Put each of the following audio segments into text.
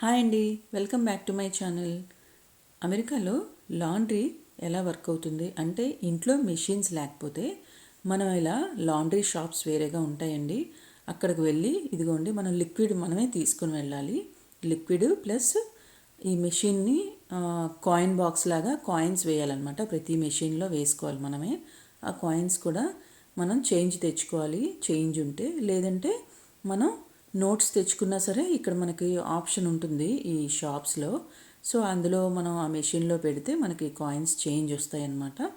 Hi అండి. Welcome back to my channel. అమెరికాలో laundry ఎలా వర్క్ అవుతుంది? అంటే ఇంట్లో మెషిన్స్ లేకపోతే మనం ఇలా లాండ్రీ షాప్స్ వేరేగా ఉంటాయండి. అక్కడికి వెళ్ళి ఇదిగోండి మనం లిక్విడ్ మనమే తీసుకుని వెళ్ళాలి. లిక్విడ్ ప్లస్ ఈ మెషిన్ని కాయిన్ బాక్స్ లాగా కాయిన్స్ వేయాలన్నమాట. ప్రతి మెషిన్లో వేసుకోవాలి మనమే. ఆ కాయిన్స్ కూడా మనం చేంజ్ తెచ్చుకోవాలి. చేంజ్ ఉంటే లేదంటే మనం నోట్స్ తెచ్చుకున్నా సరే ఇక్కడ మనకి ఆప్షన్ ఉంటుంది ఈ షాప్స్లో. సో అందులో మనం ఆ మెషిన్లో పెడితే మనకి కాయిన్స్ చేంజ్ వస్తాయన్నమాట.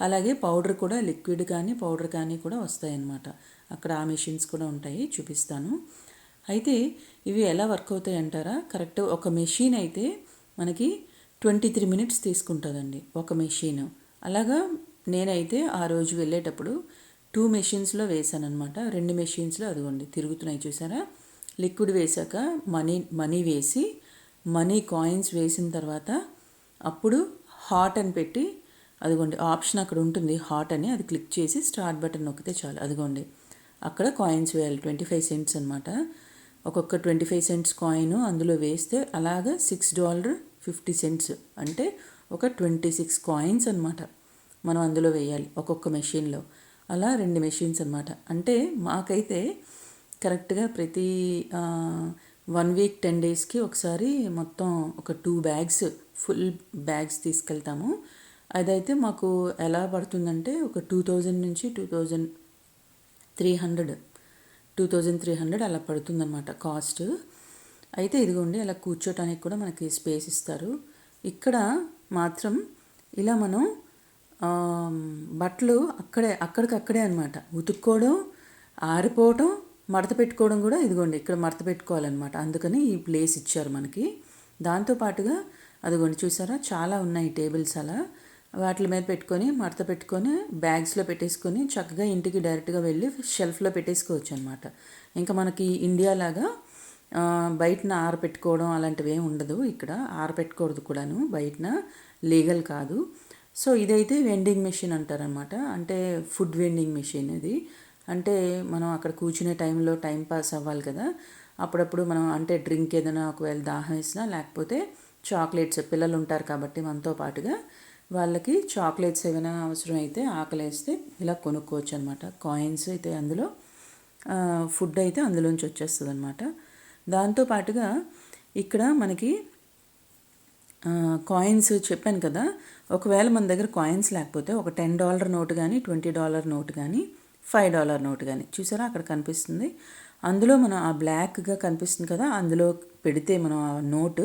అలాగే పౌడర్ కూడా లిక్విడ్ కానీ పౌడర్ కానీ కూడా వస్తాయన్నమాట. అక్కడ ఆ మెషిన్స్ కూడా ఉంటాయి చూపిస్తాను. అయితే ఇవి ఎలా వర్క్ అవుతాయి అంటారా? కరెక్ట్ ఒక మెషిన్ అయితే మనకి ట్వంటీ త్రీ మినిట్స్ తీసుకుంటుందండి ఒక మెషిన్. అలాగా నేనైతే ఆ రోజు వెళ్ళేటప్పుడు టూ మెషిన్స్లో వేసాను అనమాట రెండు మెషిన్స్లో అదిగోండి తిరుగుతున్నాయి చూసారా? లిక్విడ్ వేసాక మనీ మనీ వేసి మనీ కాయిన్స్ వేసిన తర్వాత అప్పుడు హాట్ అని పెట్టి అదిగోండి ఆప్షన్ అక్కడ ఉంటుంది హాట్ అని అది క్లిక్ చేసి స్టార్ట్ బటన్ నొక్కితే చాలు. అదిగోండి అక్కడ కాయిన్స్ వేయాలి ట్వంటీ ఫైవ్ సెంట్స్ అనమాట ఒక్కొక్క ట్వంటీ ఫైవ్ సెంట్స్ కాయిన్ అందులో వేస్తే అలాగా సిక్స్ డాలర్ ఫిఫ్టీ సెంట్స్ అంటే ఒక ట్వంటీ సిక్స్ కాయిన్స్ అనమాట మనం అందులో వేయాలి ఒక్కొక్క మెషిన్లో. అలా రెండు మెషిన్స్ అనమాట అంటే మాకైతే కరెక్ట్గా ప్రతి వన్ వీక్ టెన్ డేస్కి ఒకసారి మొత్తం ఒక టూ బ్యాగ్స్ ఫుల్ బ్యాగ్స్ తీసుకెళ్తాము. అదైతే మాకు ఎలా పడుతుందంటే ఒక టూ థౌజండ్ నుంచి two thousand three hundred two thousand three hundred అలా పడుతుందన్నమాట కాస్ట్ అయితే ఇదిగోండి అలా కూర్చోటానికి కూడా మనకి స్పేస్ ఇస్తారు. ఇక్కడ మాత్రం ఇలా మనం బట్టలు అక్కడే అక్కడికక్కడే అనమాట ఉతుక్కోవడం ఆరిపోవడం మడత పెట్టుకోవడం కూడా ఇదిగోండి ఇక్కడ మడత పెట్టుకోవాలన్నమాట. అందుకని ఈ ప్లేస్ ఇచ్చారు మనకి. దాంతోపాటుగా అదిగోండి చూసారా చాలా ఉన్నాయి టేబుల్స్ అలా. వాటి మీద పెట్టుకొని మడత పెట్టుకొని బ్యాగ్స్లో పెట్టేసుకొని చక్కగా ఇంటికి డైరెక్ట్గా వెళ్ళి షెల్ఫ్లో పెట్టేసుకోవచ్చు అనమాట ఇంకా మనకి ఇండియా లాగా బయటన ఆరపెట్టుకోవడం అలాంటివి ఏమి ఉండదు ఇక్కడ. ఆరపెట్టుకూడదు కూడాను బయటన లీగల్ కాదు. సో ఇదైతే వెండింగ్ మెషిన్ అంటారనమాట అంటే ఫుడ్ వెండింగ్ మెషిన్ ఇది. అంటే మనం అక్కడ కూర్చునే టైంలో టైం పాస్ అవ్వాలి కదా. అప్పుడప్పుడు మనం అంటే డ్రింక్ ఏదైనా ఒకవేళ దాహం వేసినా లేకపోతే చాక్లెట్స్ పిల్లలు ఉంటారు కాబట్టి మనతో పాటుగా వాళ్ళకి చాక్లెట్స్ ఏమైనా అవసరం అయితే ఆకలి వేస్తే ఇలా కొనుక్కోవచ్చు అనమాట కాయిన్స్ అయితే అందులో ఫుడ్ అయితే అందులోంచి వచ్చేస్తుంది అనమాట దాంతోపాటుగా ఇక్కడ మనకి కాయిన్స్ చెప్పాను కదా ఒకవేళ మన దగ్గర కాయిన్స్ లేకపోతే ఒక టెన్ డాలర్ నోటు కానీ ట్వంటీ డాలర్ నోటు కానీ ఫైవ్ డాలర్ నోట్ కానీ చూసారా అక్కడ కనిపిస్తుంది. అందులో మనం ఆ బ్లాక్గా కనిపిస్తుంది కదా అందులో పెడితే మనం ఆ నోటు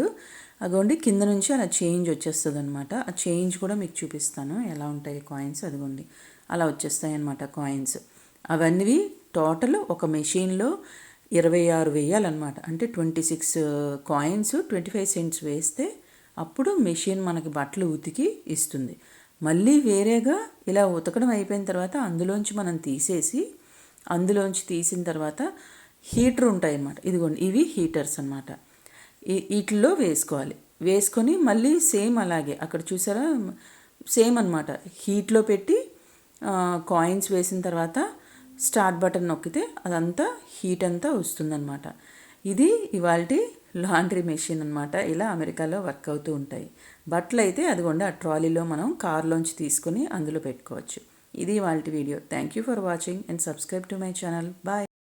అదిగోండి కింద నుంచి అలా చేంజ్ వచ్చేస్తుంది అనమాట ఆ చేంజ్ కూడా మీకు చూపిస్తాను ఎలా ఉంటాయి కాయిన్స్ అదిగోండి. అలా వచ్చేస్తాయి అనమాట కాయిన్స్ అవన్నీ టోటల్ ఒక మెషిన్లో ఇరవై ఆరు వేయాలన్నమాట. అంటే twenty six coins twenty five cents వేస్తే అప్పుడు మెషిన్ మనకి బట్టలు ఉతికి ఇస్తుంది. మళ్ళీ వేరేగా ఇలా ఉతకడం అయిపోయిన తర్వాత అందులోంచి మనం తీసేసి అందులోంచి తీసిన తర్వాత హీటర్ ఉంటాయి అన్నమాట ఇదిగోండి ఇవి హీటర్స్ అనమాట వీటిల్లో వేసుకోవాలి. వేసుకొని మళ్ళీ సేమ్ అలాగే అక్కడ చూసారా? సేమ్ అనమాట హీట్లో పెట్టి కాయిన్స్ వేసిన తర్వాత స్టార్ట్ బటన్ నొక్కితే అదంతా హీట్ అంతా వస్తుందన్నమాట. ఇది ఇవాల్టి లాండ్రీ మెషిన్ అనమాట ఇలా అమెరికాలో వర్క్ అవుతూ ఉంటాయి. బట్టలు అయితే అదిగోండి ఆ ట్రాలీలో మనం కార్లోంచి తీసుకుని అందులో పెట్టుకోవచ్చు. ఇది వాళ్ళ video. Thank you for watching and subscribe to my channel bye